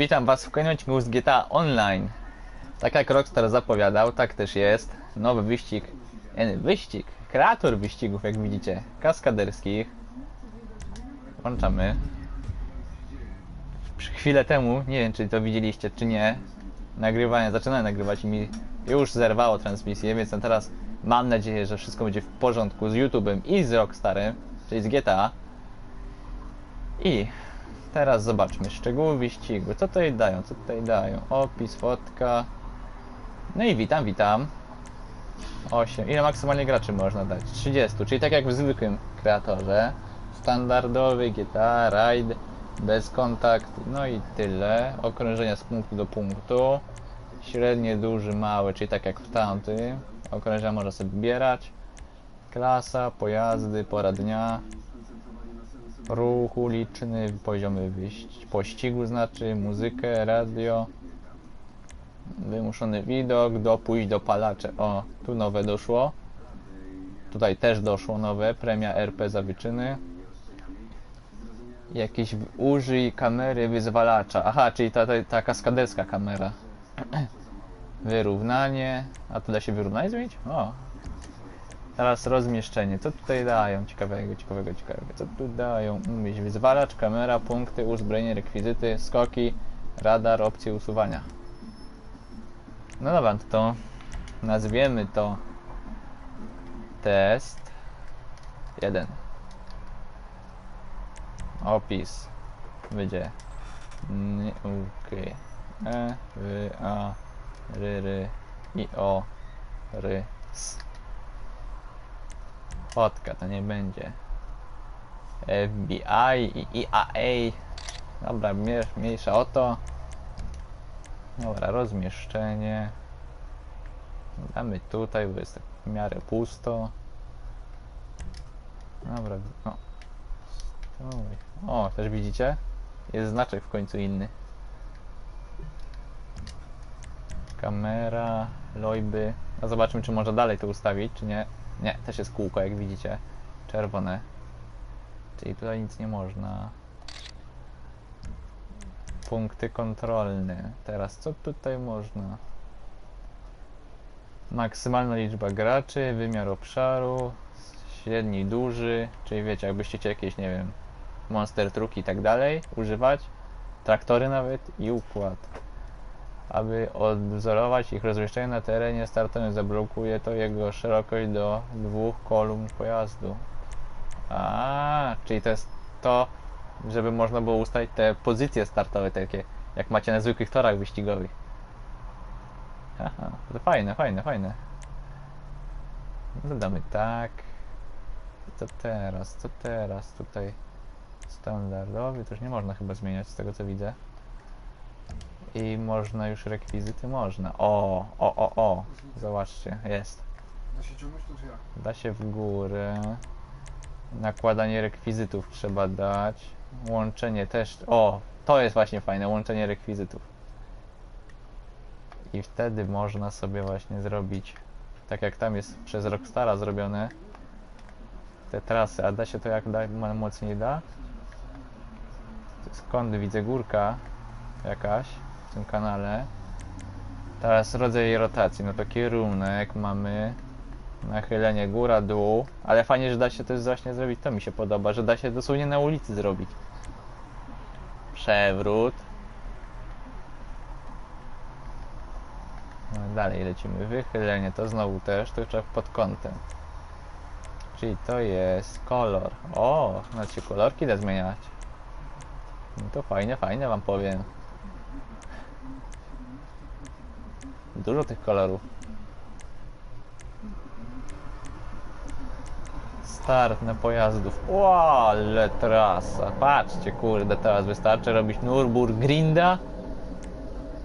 Witam Was w kolejnym odcinku z GTA Online. Tak jak Rockstar zapowiadał, tak też jest. Nowy wyścig, e, wyścig, kreator wyścigów, jak widzicie, kaskaderskich. Włączamy. Chwilę temu, nie wiem czy to widzieliście, czy nie, nagrywanie, zaczynałem nagrywać i mi już zerwało transmisję, więc teraz mam nadzieję, że wszystko będzie w porządku z YouTube'em i z Rockstarem, czyli z GTA. I teraz zobaczmy szczegóły wyścigu. Co tutaj dają? Co tutaj dają? Opis, fotka. No i witam, witam. 8. Ile maksymalnie graczy można dać? 30, czyli tak jak w zwykłym kreatorze. Standardowy GTA, raid, bez kontakt, no i tyle. Okrążenia z punktu do punktu. Średnie, duży, mały, czyli tak jak w tamtym. Okrążenia można sobie wybierać. Klasa, pojazdy, pora dnia. Ruch uliczny, poziomy pościgu znaczy, muzykę, radio. Wymuszony widok, dopuść do palacze. O, tu nowe doszło. Tutaj też doszło nowe, premia RP za wyczyny. Jakiś użyj kamery wyzwalacza. Aha, czyli ta, ta, ta kaskaderska kamera. Wyrównanie. A tu da się wyrównanie zmienić? O. Teraz rozmieszczenie. Co tutaj dają? Ciekawego, ciekawego, ciekawego. Co tu dają? Umieść wyzwalacz, kamera, punkty, uzbrojenie, rekwizyty, skoki, radar, opcje usuwania. No dobra, to nazwiemy to test 1. Opis będzie n k e w a r r i o r s Fotka to nie będzie. FBI i IAA Dobra, mie- mniejsza o to. Dobra, rozmieszczenie. Damy tutaj, bo jest tak w miarę pusto. Dobra, no. O, też widzicie? Jest znaczek w końcu inny Kamera, lojby. A zobaczmy czy może dalej to ustawić, czy nie. Nie, też jest kółko jak widzicie. Czerwone. Czyli tutaj nic nie można. Punkty kontrolne. Teraz co tutaj można? Maksymalna liczba graczy, wymiar obszaru, średni, duży, czyli wiecie, jakbyście chcieli jakieś, nie wiem, monster truki i tak dalej używać, traktory nawet i układ. Aby odwzorować ich rozmieszczenie na terenie startowym zablokuje to jego szerokość do dwóch kolumn pojazdu. A, czyli to jest to, żeby można było ustalić te pozycje startowe takie, jak macie na zwykłych torach wyścigowych. Aha, to fajne, fajne, fajne. Dodamy tak. Co teraz, co teraz? Tutaj standardowy, to już nie można chyba zmieniać z tego co widzę. I można już rekwizyty, można. O, o, o, o, zobaczcie, jest. Da się ciągnąć to czy jak? Da się w górę. Nakładanie rekwizytów trzeba dać. Łączenie też. O, to jest właśnie fajne, łączenie rekwizytów. I wtedy można sobie właśnie zrobić, tak jak tam jest przez Rockstara zrobione, te trasy. A da się to jak da, mocniej da? Skąd widzę górka jakaś w tym kanale. Teraz rodzaj rotacji, no to kierunek mamy nachylenie góra, dół, ale fajnie, że da się też właśnie zrobić, to mi się podoba, że da się dosłownie na ulicy zrobić. Przewrót. No, dalej lecimy, wychylenie, to znowu też, to trzeba pod kątem. Czyli to jest kolor. O, znaczy kolorki da zmieniać. No to fajne, fajne wam powiem. Dużo tych kolorów. Start na pojazdów. Ło, ale trasa. Patrzcie, kurde, teraz wystarczy robić Nürburgrinda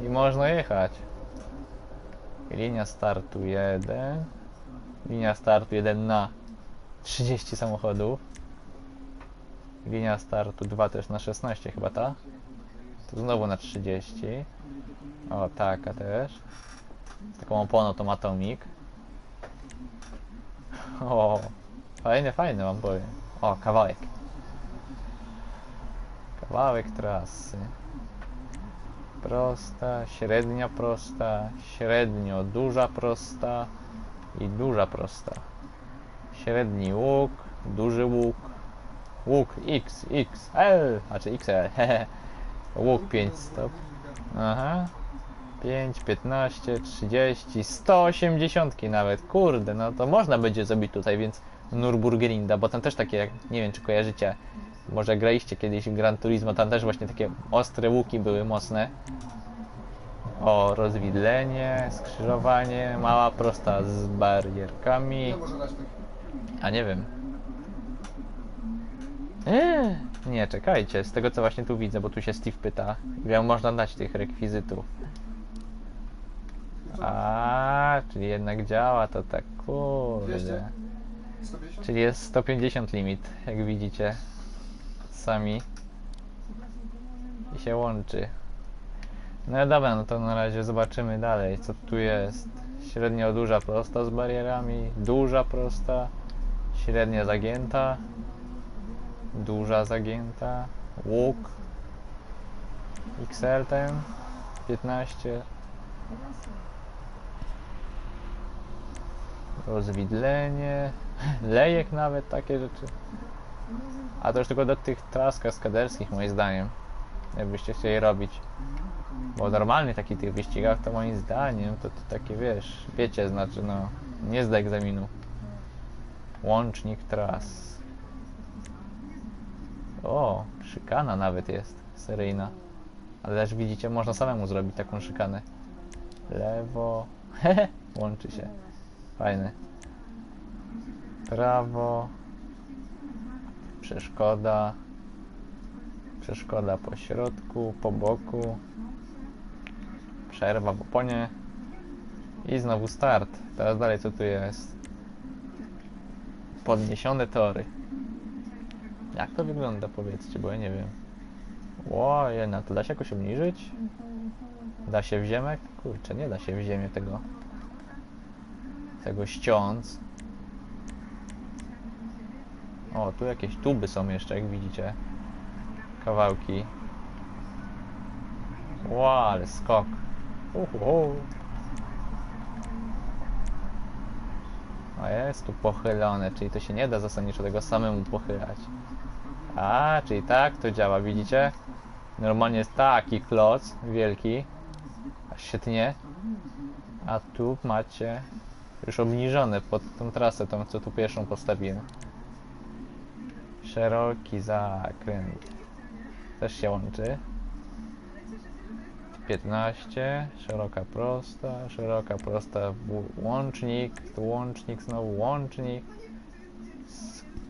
i można jechać. Linia startu 1. Linia startu 1 na 30 samochodów. Linia startu 2 też na 16 chyba ta. Tu znowu na 30. O, taka też. Z taką oponą to Atomic. O, fajne, fajne wam powiem. O, kawałek. Kawałek trasy. prosta, średnia prosta, średnio duża prosta i duża prosta. Średni łuk, duży łuk, łuk X, XL, znaczy XL. Łuk 5 stop. Aha. 5, 15, 30, 180 nawet, kurde, no to można będzie zrobić tutaj, więc Nürburgrinda, bo tam też takie, jak- nie wiem czy kojarzycie, może graliście kiedyś w Gran Turismo, tam też właśnie takie ostre łuki były mocne. O, rozwidlenie, skrzyżowanie, mała prosta z barierkami, a nie wiem. Eee, nie, czekajcie, z tego co właśnie tu widzę, bo tu się Steve pyta, ile można dać tych rekwizytów. A, czyli jednak działa to tak, kurde. 200? 150? Czyli jest 150 limit, jak widzicie. Sami. I się łączy. No dobra, no to na razie zobaczymy dalej, co tu jest. Średnio duża prosta z barierami, duża prosta, średnia zagięta, duża zagięta, łuk, XL ten, 15, rozwidlenie, lejek nawet, takie rzeczy. A to już tylko do tych tras kaskaderskich moim zdaniem, jakbyście chcieli robić. Bo normalnie takich tych wyścigach to moim zdaniem to, to takie wiesz, wiecie, znaczy no, nie zda egzaminu. Łącznik tras. O, szykana nawet jest, seryjna. Ale też widzicie, można samemu zrobić taką szykanę. Lewo, łączy się. Fajny. Prawo. Przeszkoda. Przeszkoda po środku, po boku. Przerwa w oponie. I znowu start. Teraz dalej co tu jest? Podniesione tory. Jak to wygląda powiedzcie, bo ja nie wiem. Ło, jedna, to da się jakoś obniżyć? Da się w ziemię? Kurczę, nie da się w ziemię tego tego ściąc. O, tu jakieś tuby są jeszcze, jak widzicie. Kawałki. Ło, ale skok. Uhu. A jest tu pochylone, czyli to się nie da zasadniczo tego samemu pochylać. A, czyli tak to działa, widzicie? Normalnie jest taki kloc wielki, aż się tnie. A tu macie już obniżone pod tą trasę, tą co tu pierwszą postawiłem. Szeroki zakręt. Też się łączy. 15, szeroka prosta, szeroka prosta, łącznik, tu łącznik, znowu łącznik,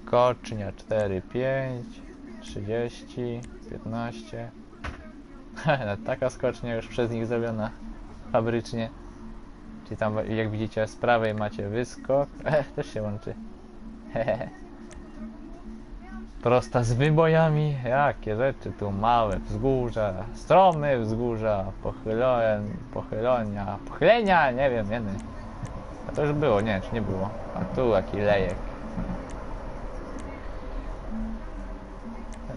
skocznia 4, 5, 30, 15. Taka skocznia już przez nich zrobiona fabrycznie. Czyli tam jak widzicie z prawej macie wyskok. Ech, też się łączy. Hehehe. Prosta z wybojami. Jakie rzeczy tu małe wzgórza, stromy wzgórza, pochyloen, pochylonia, pochylenia, nie wiem, jeny. A to już było, nie, nie było. A tu jaki lejek.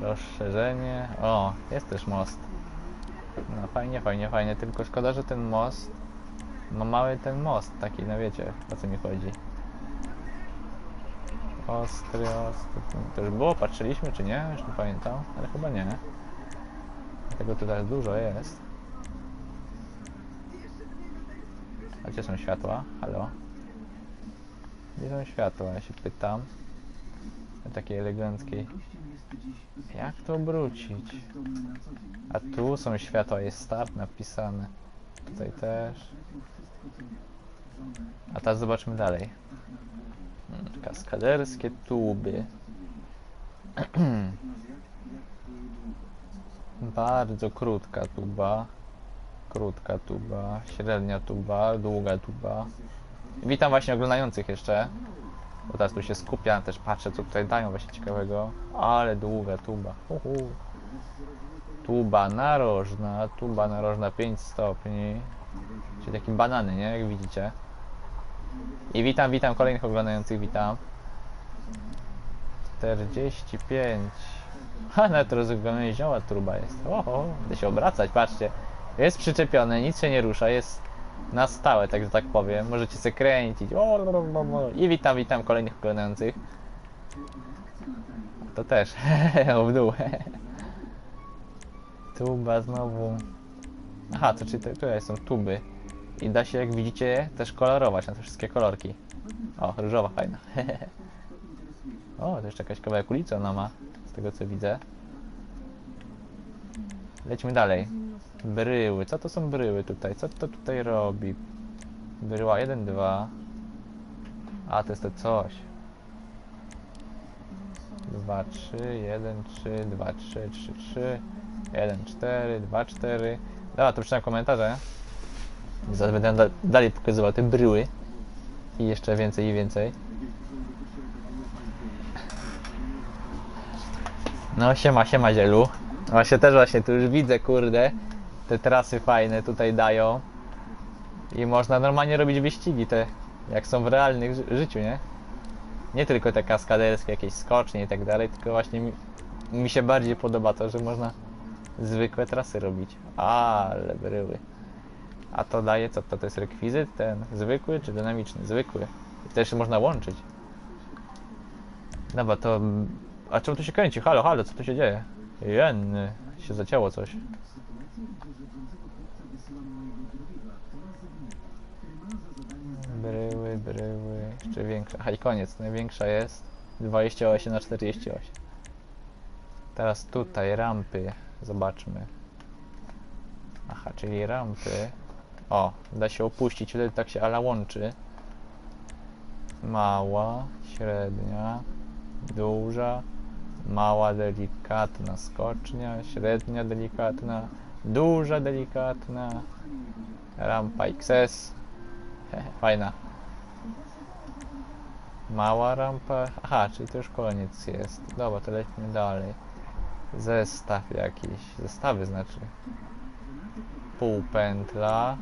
Rozszerzenie. O, jest też most. No fajnie, fajnie, fajnie. Tylko szkoda, że ten most ma mały ten most, taki, no wiecie, o co mi chodzi. Ostry, ostry. To już było, patrzyliśmy czy nie? Już nie pamiętam, ale chyba nie. Tego tutaj dużo jest. A gdzie są światła? Halo? Gdzie są światła? Ja się pytam. Takiej eleganckiej. Jak to obrócić? A tu są światła, jest start napisane. Tutaj też. A teraz zobaczmy dalej. Mm, Kaskaderskie tuby. Bardzo krótka tuba. Krótka tuba, średnia tuba, długa tuba. Witam właśnie oglądających jeszcze. Bo teraz tu się skupiam, też patrzę co tutaj dają właśnie ciekawego. Ale długa tuba. Uhu. Tuba narożna, tuba narożna 5 stopni. Czyli takie banany, nie? Jak widzicie. I witam, witam kolejnych oglądających, witam. 45. Ha, nawet rozgoniezioła truba jest. Oho, będę się obracać, patrzcie. Jest przyczepione, nic się nie rusza, jest na stałe, tak że tak powiem. Możecie się kręcić. O. I witam, witam kolejnych oglądających. To też. w dół. Tuba znowu. Aha, to czy te- tutaj są tuby. I da się, jak widzicie, też kolorować na te wszystkie kolorki. O, różowa fajna. o, to jeszcze jakaś kawałek ulicy ona ma, z tego co widzę. Lećmy dalej. Bryły. Co to są bryły tutaj? Co to tutaj robi? Bryła 1, 2. A, to jest to coś. 2, 3, 1, 3, 2, 3, 3, 3, 1, 4, 2, 4. Dobra, to przeczytam komentarze. Zaraz będę da dalej pokazywał te bryły. I jeszcze więcej i więcej. No siema, siema zielu. Właśnie też właśnie tu już widzę, kurde. Te trasy fajne tutaj dają. I można normalnie robić wyścigi te, jak są w realnych ży- życiu, nie? Nie tylko te kaskaderskie, jakieś skocznie i tak dalej, tylko właśnie mi, mi się bardziej podoba to, że można zwykłe trasy robić. Ale bryły. A to daje co? To, to jest rekwizyt ten zwykły czy dynamiczny? Zwykły. I też można łączyć. Dobra, to... A czemu tu się kręci? Halo, halo, co tu się dzieje? Jenny, się zacięło coś. Bryły, bryły, jeszcze większa. Aha, i koniec. Największa jest 28 na 48. Teraz tutaj rampy. Zobaczmy. Aha, czyli rampy. O, da się opuścić, wtedy tak się ala łączy. Mała, średnia, duża, mała, delikatna skocznia, średnia, delikatna, duża, delikatna, rampa XS. Fajna. Mała rampa. Aha, czyli to już koniec jest. Dobra, to lećmy dalej. Zestaw jakiś. Zestawy znaczy. Półpętla.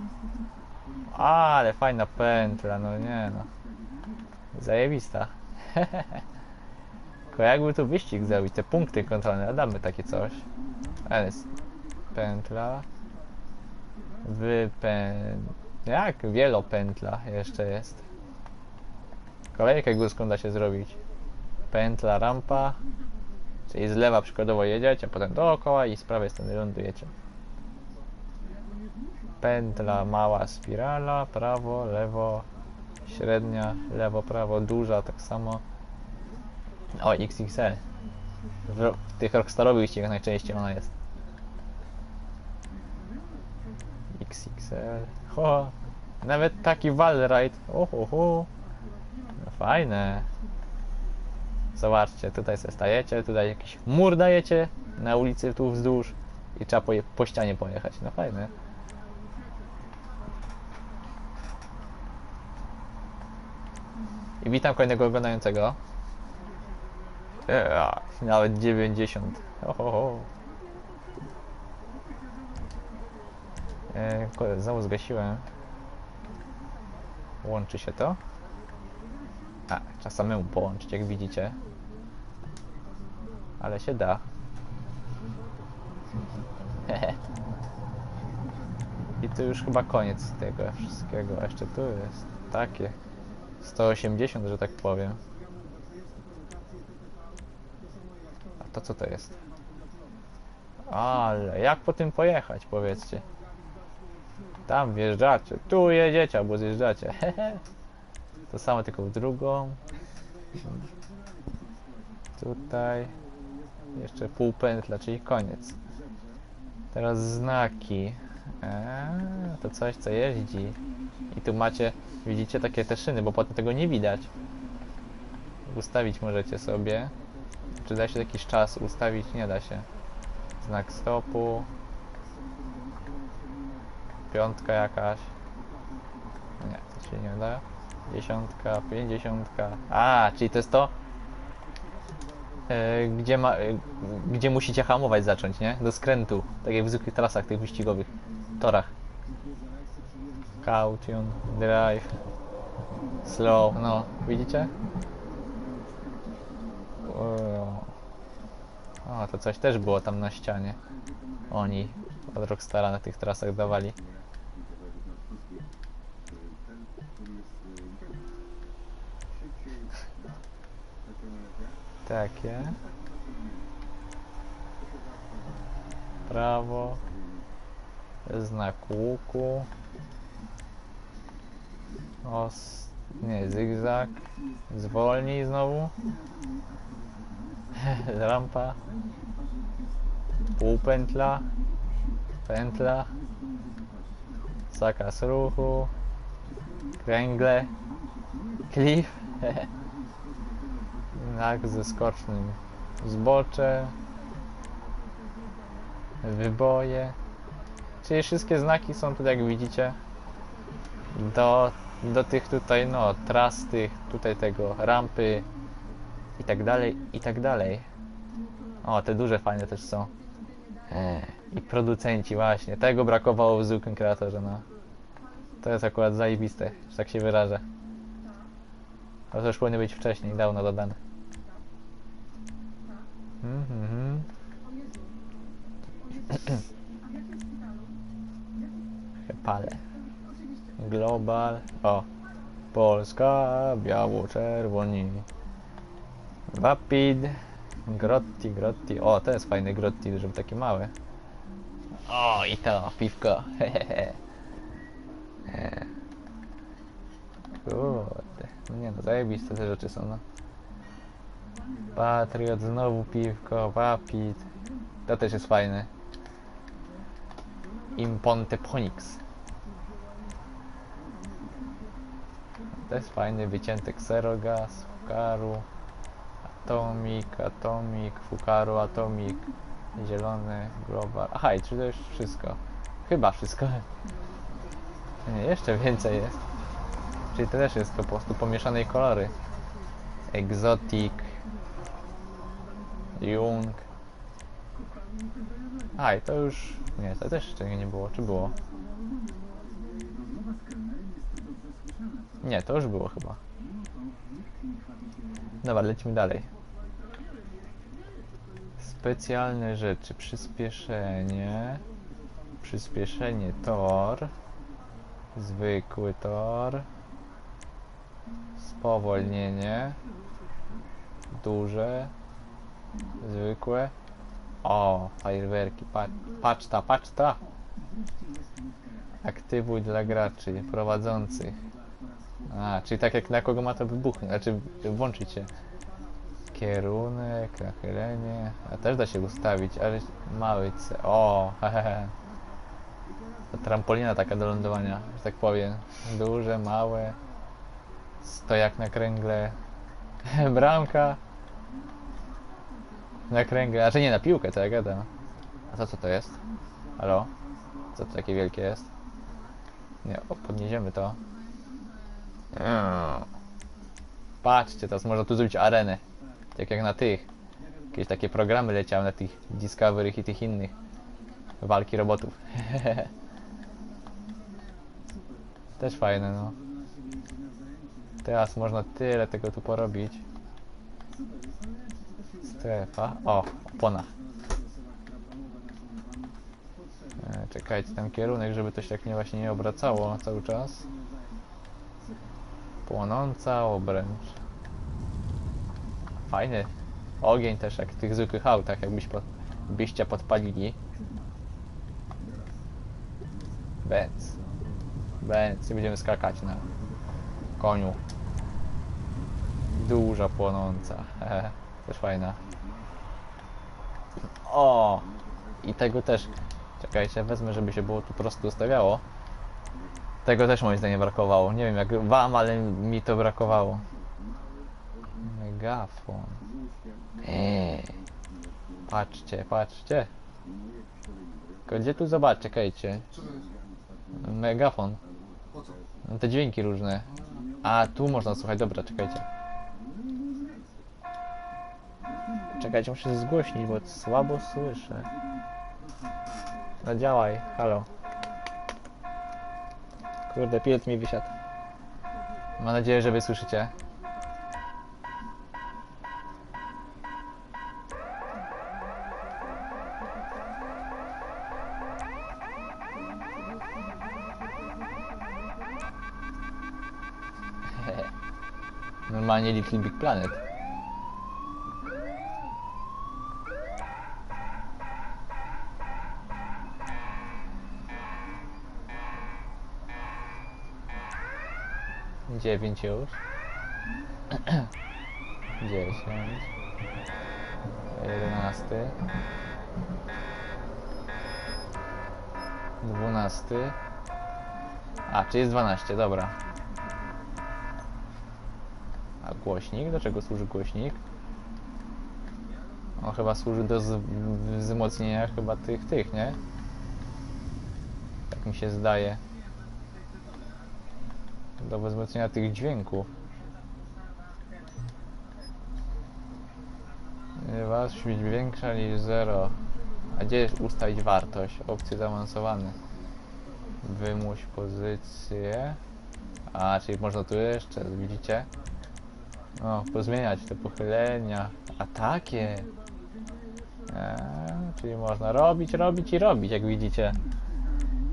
Ale fajna pętla, no nie no. Zajebista. Tylko jakby tu wyścig zrobić, te punkty kontrolne, damy takie coś. Ale pętla. Wypę... Jak? Wielopętla jeszcze jest. Kolejkę górską da się zrobić. Pętla, rampa. Czyli z lewa przykładowo jedziecie, a potem dookoła i z prawej strony lądujecie. Pętla, mała spirala, prawo, lewo, średnia, lewo, prawo, duża, tak samo. O, XXL. W, w tych rockstarowych wyścigach najczęściej ona jest. XXL. Ho, nawet taki Valride. Oho, ho. No fajne. Zobaczcie, tutaj sobie stajecie, tutaj jakiś mur dajecie na ulicy tu wzdłuż i trzeba po, po ścianie pojechać. No fajne. I witam kolejnego oglądającego. Ea, nawet 90. Ohoho. E, ko- znowu zgasiłem. Łączy się to? A, trzeba samemu połączyć, jak widzicie. Ale się da. I to już chyba koniec tego wszystkiego. A Jeszcze tu jest takie 180, że tak powiem. A to co to jest? Ale jak po tym pojechać, powiedzcie? Tam wjeżdżacie, tu jedziecie albo zjeżdżacie. To samo tylko w drugą. Tutaj. Jeszcze pół pętla, czyli koniec. Teraz znaki. Eee, to coś co jeździ. I tu macie, widzicie takie te szyny, bo potem tego nie widać. Ustawić możecie sobie. Czy da się jakiś czas ustawić? Nie da się. Znak stopu. Piątka jakaś. Nie, to się nie da. Dziesiątka, pięćdziesiątka. A, czyli to jest to, e, gdzie, ma, e, gdzie musicie hamować zacząć, nie? Do skrętu. Tak jak w zwykłych trasach, tych wyścigowych torach. Caution, drive, slow, no, widzicie? O, to coś też było tam na ścianie. Oni od Rockstara na tych trasach dawali. Tak je. Право. Знак луку. Ос... Nie, zigzag. Zwolnij znowu. Rampa. Półpętla. Pętla. Zakaz ruchu. Kręgle. Klif. Znak ze skocznym. Zbocze. Wyboje. Czyli wszystkie znaki są tu jak widzicie do, do tych tutaj no tras tych tutaj tego rampy i tak dalej i tak dalej. O, te duże fajne też są. E, I producenci właśnie. Tego brakowało w zwykłym kreatorze, no. To jest akurat zajebiste, że tak się wyrażę. To już powinno być wcześniej, dawno dodane. Mhm, mhm. Pale. Global. O. Polska, biało-czerwoni. Rapid. Grotti, grotti. O, to jest fajny grotti, żeby takie małe. O, i to, piwko. Hehehe. Kurde. No nie no, zajebiste te rzeczy są, no. Patriot, znowu piwko, Rapid. To też jest fajne. Imponte Ponix. To jest fajny wycięty Xerogas, Fukaru, Atomic, Atomic, Fukaru, Atomic, zielony, Global. Aha, i czy to już wszystko? Chyba wszystko. Nie, jeszcze więcej jest. Czyli to też jest po prostu pomieszanej kolory. Exotic, Jung. A, i to już... Nie, to też jeszcze nie było. Czy było? Nie, to już było chyba. Dobra, lecimy dalej. Specjalne rzeczy. Przyspieszenie. Przyspieszenie tor. Zwykły tor. Spowolnienie. Duże. Zwykłe. O, fajerwerki. Pa patrz ta. Aktywuj dla graczy prowadzących. A, czyli tak jak na kogo ma to wybuchnąć, znaczy włączyć się. Kierunek, nachylenie. A też da się ustawić, ale mały C. O, hehehe. To trampolina taka do lądowania, że tak powiem. Duże, małe. Stojak na kręgle. Bramka. Na kręgle, znaczy nie na piłkę, co ja gadam. A to co to jest? Halo? Co to takie wielkie jest? Nie, o, podnieziemy to. Patrzcie, teraz można tu zrobić arenę. Tak jak na tych. Jakieś takie programy leciały na tych Discovery i tych innych. Walki robotów. Też fajne, no. Teraz można tyle tego tu porobić. Strefa. O, opona. E, czekajcie, tam kierunek, żeby to się tak nie właśnie nie obracało cały czas. Płonąca obręcz. Fajny. Ogień też jak w tych zwykłych autach, jakbyś byście podpalili. Benz. Benz. I będziemy skakać na koniu. Duża płonąca. Też fajna. O! I tego też. Czekajcie, wezmę, żeby się było tu prosto ustawiało. Tego też moim zdaniem brakowało. Nie wiem jak wam, ale mi to brakowało. Megafon. Eee. Patrzcie, patrzcie. Gdzie tu zobaczcie, czekajcie. Megafon. No te dźwięki różne. A, tu można słuchać, dobra, czekajcie. Czekajcie, muszę się zgłośnić, bo słabo słyszę. No działaj, halo. Kurde, pilot mi wysiadł. Mam nadzieję, że wysłyszycie. Normalnie Little Big Planet. Dziewięć już. Dziesięć. Jedenasty. Dwunasty. A, czy jest 12, dobra. A głośnik? Do czego służy głośnik? On chyba służy do wzmocnienia chyba tych, tych, nie? Tak mi się zdaje. Do wzmocnienia tych dźwięków. Musi być większa niż 0. A gdzie jest ustalić wartość? Opcje zaawansowane. Wymuś pozycję. A, czyli można tu jeszcze, widzicie? O, pozmieniać te pochylenia. A takie. Eee, czyli można robić, robić i robić, jak widzicie.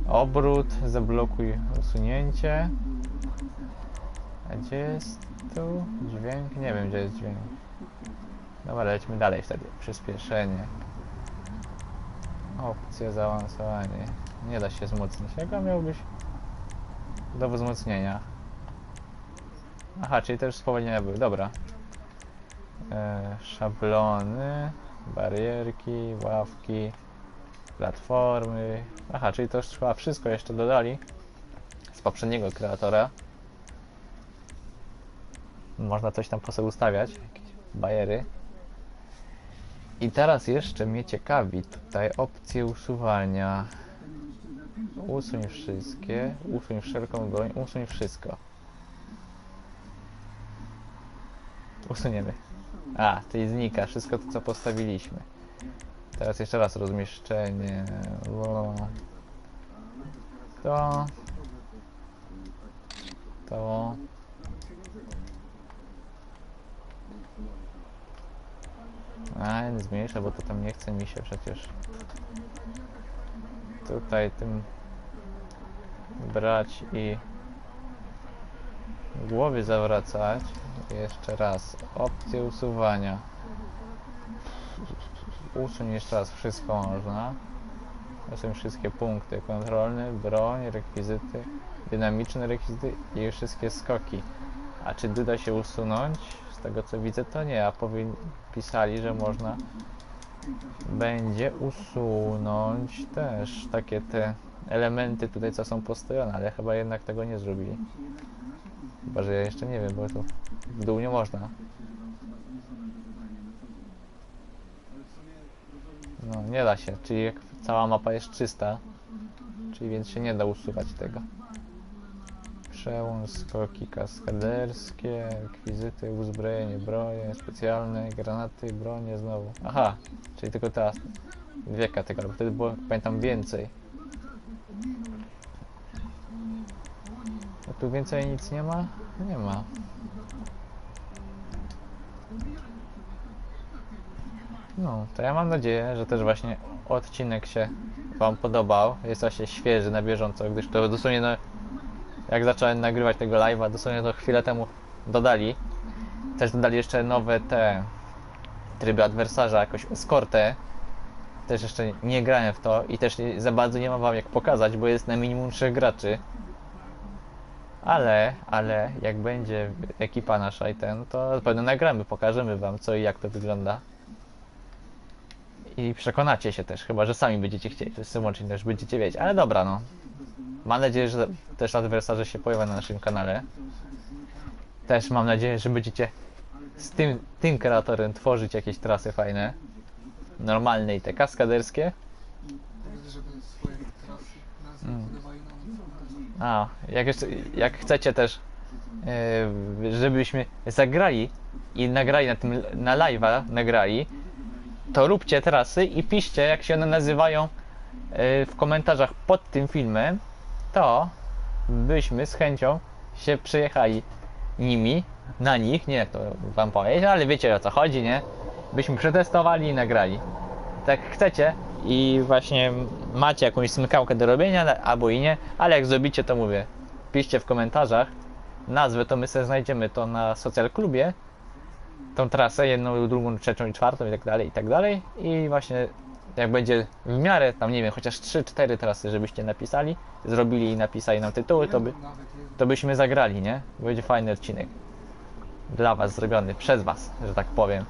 Obrót, zablokuj usunięcie. A gdzie jest tu dźwięk? Nie wiem, gdzie jest dźwięk. Dobra, lećmy dalej wtedy. Przyspieszenie. Opcja zaawansowanie. Nie da się wzmocnić. Jaka miał być do wzmocnienia? Aha, czyli też spowolnienia były. Dobra. E, szablony, barierki, ławki, platformy. Aha, czyli to już chyba wszystko jeszcze dodali z poprzedniego kreatora. Można coś tam po sobie ustawiać, jakieś bajery. I teraz jeszcze mnie ciekawi tutaj opcje usuwania. Usuń wszystkie, usuń wszelką broń, usuń wszystko. Usuniemy. A, czyli znika wszystko to, co postawiliśmy. Teraz jeszcze raz rozmieszczenie. To. To. A, nie zmniejszę, bo to tam nie chce mi się przecież. Tutaj tym brać i w głowie zawracać. Jeszcze raz. Opcje usuwania. Usuń jeszcze raz wszystko można. Są wszystkie punkty kontrolne, broń, rekwizyty, dynamiczne rekwizyty i wszystkie skoki. A czy da się usunąć? Tego co widzę to nie, a pisali, że można będzie usunąć też takie te elementy tutaj co są postawione, ale chyba jednak tego nie zrobili. Chyba, że ja jeszcze nie wiem, bo tu w dół nie można. No, nie da się, czyli jak cała mapa jest czysta, czyli więc się nie da usuwać tego. Przełącz, skoki kaskaderskie, rekwizyty, uzbrojenie, broje specjalne, granaty, bronie znowu. Aha, czyli tylko teraz dwie kategorie, bo wtedy było, pamiętam, więcej. A tu więcej nic nie ma? Nie ma. No, to ja mam nadzieję, że też właśnie odcinek się Wam podobał. Jest właśnie świeży, na bieżąco, gdyż to dosłownie no, jak zacząłem nagrywać tego live'a, dosłownie to chwilę temu dodali. Też dodali jeszcze nowe te tryby adwersarza, jakąś eskortę. Też jeszcze nie grałem w to i też za bardzo nie mam wam jak pokazać, bo jest na minimum 3 graczy. Ale, ale jak będzie ekipa nasza i ten, to pewno nagramy, pokażemy wam co i jak to wygląda. I przekonacie się też, chyba że sami będziecie chcieli, wszyscy łącznie też będziecie wiedzieć. Ale dobra, no. Mam nadzieję, że też adwersarze się pojawią na naszym kanale. Też mam nadzieję, że będziecie z tym, tym kreatorem tworzyć jakieś trasy fajne. Normalne i te kaskaderskie. A, jak, jeszcze, jak chcecie też, yy, żebyśmy zagrali i nagrali na tym, na live'a nagrali, to róbcie trasy i piszcie jak się one nazywają yy, w komentarzach pod tym filmem, to byśmy z chęcią się przejechali nimi, na nich, nie to wam powiedzieć, ale wiecie o co chodzi, nie? Byśmy przetestowali i nagrali. Tak chcecie i właśnie macie jakąś smykałkę do robienia, albo i nie, ale jak zrobicie to mówię, piszcie w komentarzach nazwę, to my sobie znajdziemy to na social klubie. Tą trasę, jedną, drugą, trzecią i czwartą i tak dalej, i tak dalej. I właśnie jak będzie w miarę, tam nie wiem, chociaż 3-4 trasy, żebyście napisali, zrobili i napisali nam tytuły, to, by, to byśmy zagrali, nie? Będzie fajny odcinek. Dla was zrobiony, przez was, że tak powiem.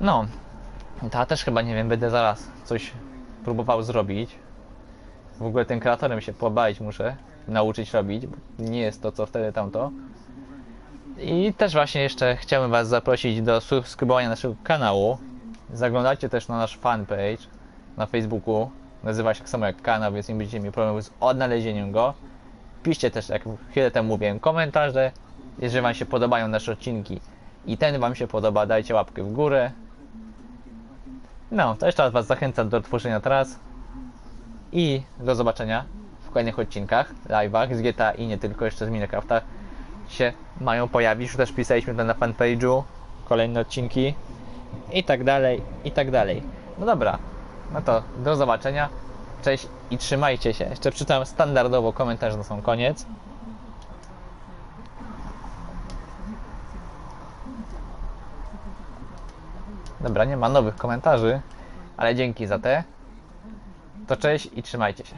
No, to ja też chyba, nie wiem, będę zaraz coś próbował zrobić. W ogóle tym kreatorem się pobawić muszę, nauczyć robić, bo nie jest to co wtedy tamto. I też właśnie jeszcze chciałbym was zaprosić do subskrybowania naszego kanału. Zaglądajcie też na nasz fanpage na Facebooku. Nazywa się tak samo jak kanał, więc nie będziecie mieli problemu z odnalezieniem go. Piszcie też, jak chwilę temu mówiłem, komentarze. Jeżeli Wam się podobają nasze odcinki i ten Wam się podoba, dajcie łapkę w górę. No, to jeszcze raz Was zachęcam do tworzenia tras i do zobaczenia w kolejnych odcinkach, live'ach z GTA i nie tylko, jeszcze z Minecrafta się mają pojawić. Też pisaliśmy to na fanpage'u, kolejne odcinki i tak dalej, i tak dalej. No dobra, no to do zobaczenia. Cześć i trzymajcie się. Jeszcze przeczytam standardowo komentarz na sam koniec. Dobra, nie ma nowych komentarzy, ale dzięki za te. To cześć i trzymajcie się.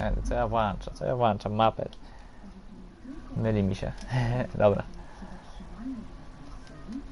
E, Co ja włączam? Co ja włączam? Mapę. Myli mi się. Dobra.